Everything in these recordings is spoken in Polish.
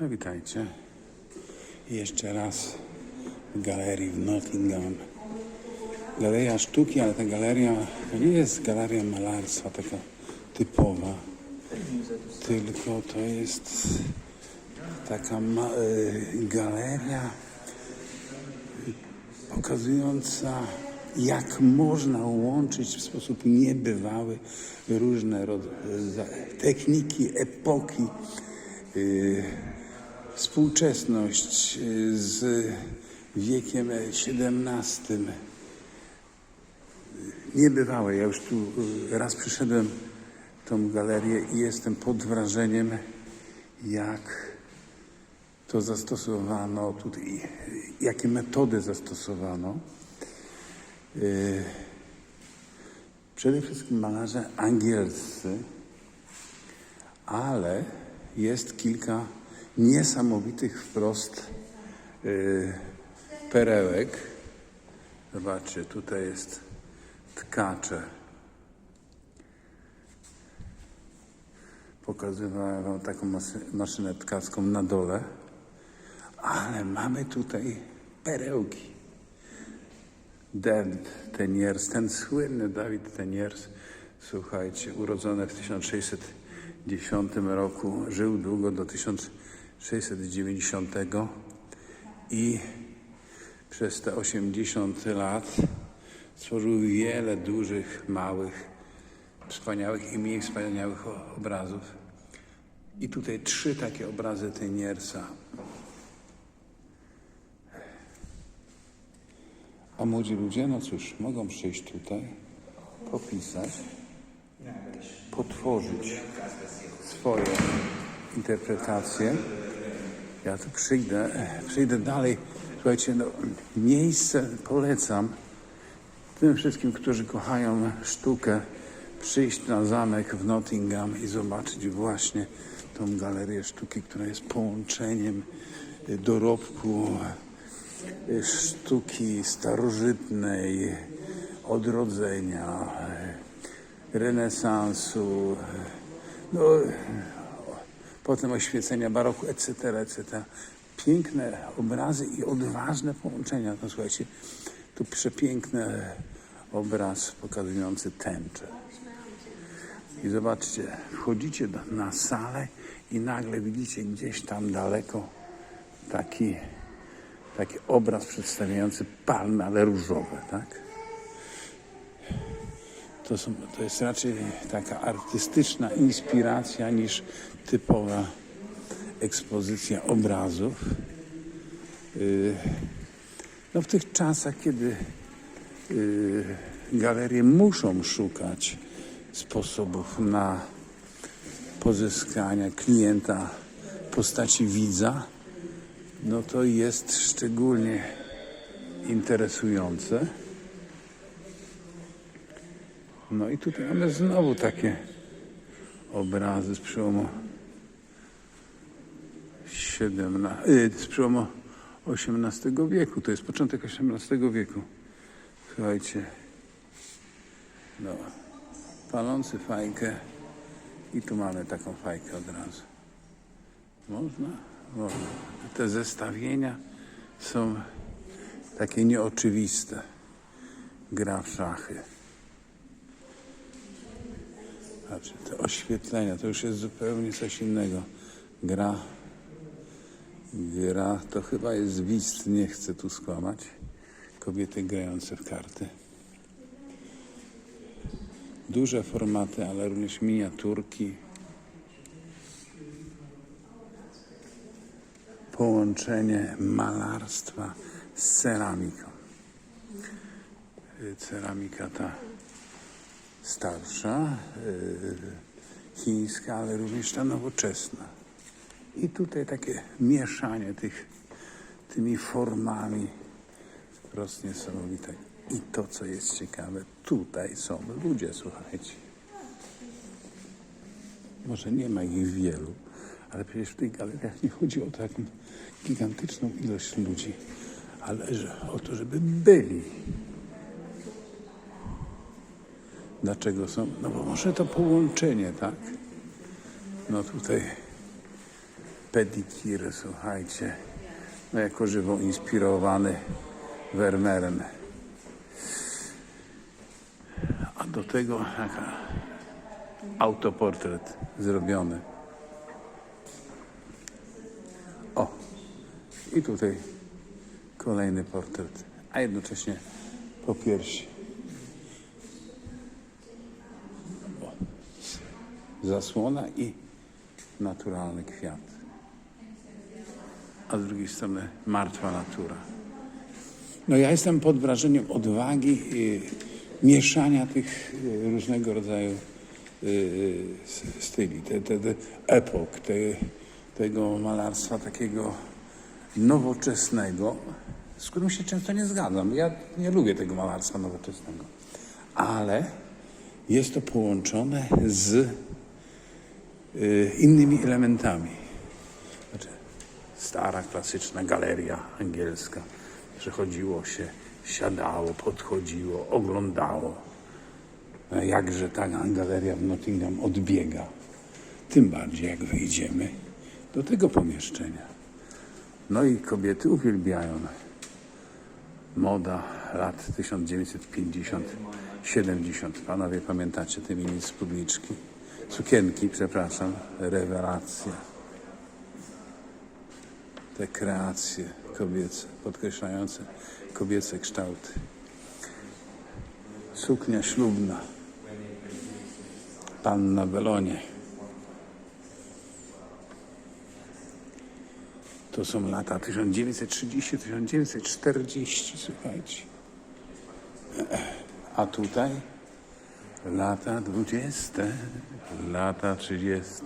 No witajcie. Jeszcze raz w galerii w Nottingham. Galeria sztuki, ale ta galeria to nie jest galeria malarstwa taka typowa, tylko to jest taka y, galeria pokazująca, jak można łączyć w sposób niebywały różne techniki, epoki, y, współczesność y, z wiekiem XVII. Niebywałe. Ja już tu y, raz przyszedłem tą galerię i jestem pod wrażeniem, jak to zastosowano tutaj, jakie metody zastosowano. Yy, Przede wszystkim malarze angielscy, ale jest kilka niesamowitych wprost yy, perełek. Zobaczcie, tutaj jest tkacze. Pokazywałem wam taką maszynę tkacką na dole, ale mamy tutaj perełki. David Teniers, ten słynny Dawid Teniers, słuchajcie, urodzony w 1610 roku, żył długo do 1690 i przez te 80 lat stworzył wiele dużych, małych, wspaniałych i mniej wspaniałych obrazów. I tutaj trzy takie obrazy Teniersa. A młodzi ludzie, no cóż, mogą przyjść tutaj, popisać, potworzyć swoje interpretacje. Ja tu przyjdę, przyjdę dalej. Słuchajcie, no, miejsce polecam tym wszystkim, którzy kochają sztukę, przyjść na zamek w Nottingham i zobaczyć właśnie tą galerię sztuki, która jest połączeniem dorobku y, sztuki starożytnej, odrodzenia, renesansu, y, no, potem oświecenia baroku, etc., etc. Piękne obrazy i odważne połączenia. No słuchajcie, tu przepiękny obraz pokazujący tęczę. I zobaczcie, wchodzicie do, na salę i nagle widzicie gdzieś tam daleko taki, taki obraz przedstawiający palmy, ale różowe, tak? To, są, to jest raczej taka artystyczna inspiracja niż typowa ekspozycja obrazów. Yy, no w tych czasach, kiedy yy, galerie muszą szukać sposobów na pozyskanie klienta w postaci widza, no to jest szczególnie interesujące. No i tutaj mamy znowu takie obrazy z przełomu XVII, y, z przełomu XVIII wieku. To jest początek XVIII wieku. Słuchajcie, no, palący fajkę i tu mamy taką fajkę od razu. Można? Można. Te zestawienia są takie nieoczywiste. Gra w szachy. Znaczy, te oświetlenia to już jest zupełnie coś innego. Gra, gra to chyba jest wist, nie chcę tu skłamać. Kobiety grające w karty. Duże formaty, ale również miniaturki. Połączenie malarstwa z ceramiką. Y, Ceramika ta starsza, y, chińska, ale również ta nowoczesna. I tutaj takie mieszanie tych, tymi formami wprost niesamowite. I to, co jest ciekawe, tutaj są ludzie, słuchajcie. Może nie ma ich wielu, ale przecież w tych galeriach nie chodzi o taką gigantyczną ilość ludzi, ale o to, żeby byli. Dlaczego są? No bo może to połączenie, tak? No tutaj pedikir, słuchajcie. No jako żywo inspirowany Vermeerem. A do tego taka autoportret zrobiony. O, i tutaj kolejny portret, a jednocześnie po piersi. O, Zasłona i naturalny kwiat. A z drugiej strony martwa natura. No ja jestem pod wrażeniem odwagi y, mieszania tych y, różnego rodzaju y, styli, te, te, te epok, te, tego malarstwa takiego nowoczesnego, z którym się często nie zgadzam. Ja nie lubię tego malarstwa nowoczesnego, ale jest to połączone z innymi elementami. Znaczy, stara, klasyczna galeria angielska. Przechodziło się, siadało, podchodziło, oglądało. A Jakże ta galeria w Nottingham odbiega. Tym bardziej jak wejdziemy do tego pomieszczenia. No i kobiety uwielbiają moda lat 1950-70. Panowie pamiętacie te mini spódniczki? Sukienki, przepraszam, rewelacja. Te kreacje kobiece, podkreślające kobiece kształty. Suknia ślubna. Panna Belonie. To są lata 1930-1940, słuchajcie. A tutaj lata 20, lata 30.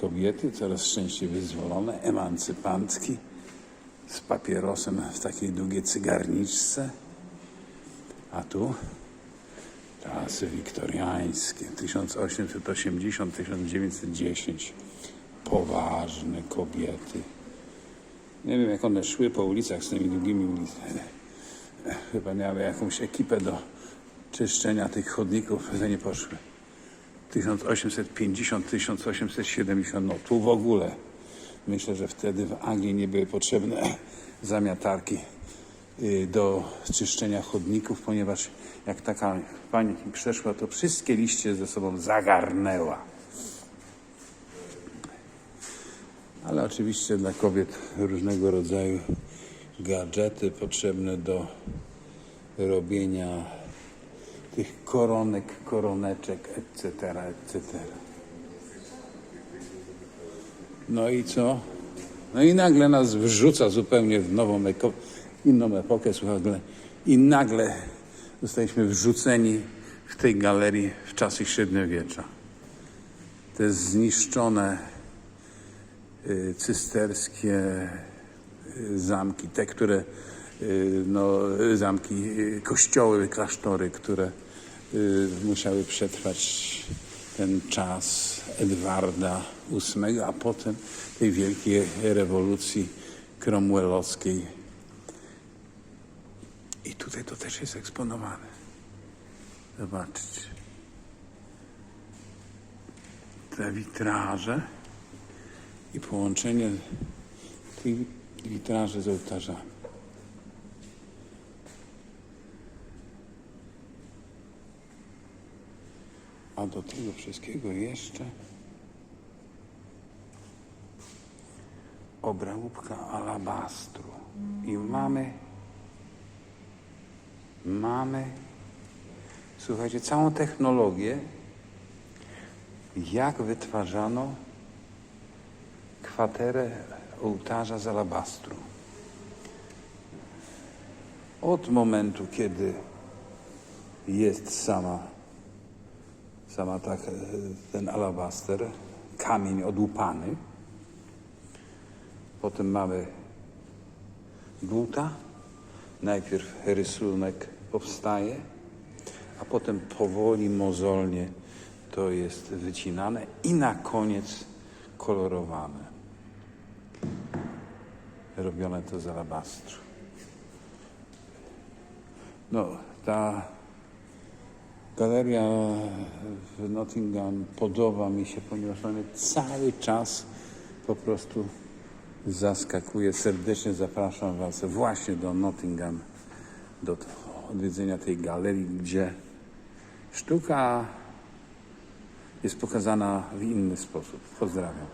Kobiety coraz częściej wyzwolone, emancypantki z papierosem w takiej długiej cygarniczce. A tu czasy wiktoriańskie, 1880-1910. Poważne kobiety. Nie wiem, jak one szły po ulicach z tymi długimi ulicami. Chyba miały jakąś ekipę do czyszczenia tych chodników, że nie poszły. 1850-1870, no tu w ogóle. Myślę, że wtedy w Anglii nie były potrzebne zamiatarki y, do czyszczenia chodników, ponieważ jak taka pani przeszła, to wszystkie liście ze sobą zagarnęła. Ale oczywiście dla kobiet różnego rodzaju gadżety potrzebne do robienia tych koronek, koroneczek, etc., etc. No i co? No i nagle nas wrzuca zupełnie w nową, eko, inną epokę, słuchaj, i nagle zostaliśmy wrzuceni w tej galerii w czasy średniowiecza. Te zniszczone y, cysterskie y, zamki, te, które no, y, zamki, y, kościoły, klasztory, które y, musiały przetrwać ten czas Edwarda VIII, a potem tej wielkiej rewolucji cromwellowskiej. I tutaj to też jest eksponowane. Zobaczcie. Te witraże i połączenie tych witraży z ołtarzami. A do tego wszystkiego jeszcze obróbka alabastru. I mamy, mamy, słuchajcie, całą technologię, jak wytwarzano kwaterę ołtarza z alabastru. Od momentu, kiedy jest sama, sama tak, e, ten alabaster, kamień odłupany, potem mamy dłuta, najpierw rysunek powstaje, a potem powoli, mozolnie to jest wycinane i na koniec kolorowane. Robione to z alabastru. No, ta galeria w Nottingham podoba mi się, ponieważ mamy cały czas po prostu zaskakuje. Serdecznie zapraszam Was właśnie do Nottingham, do odwiedzenia tej galerii, gdzie sztuka jest pokazana w inny sposób. Pozdrawiam.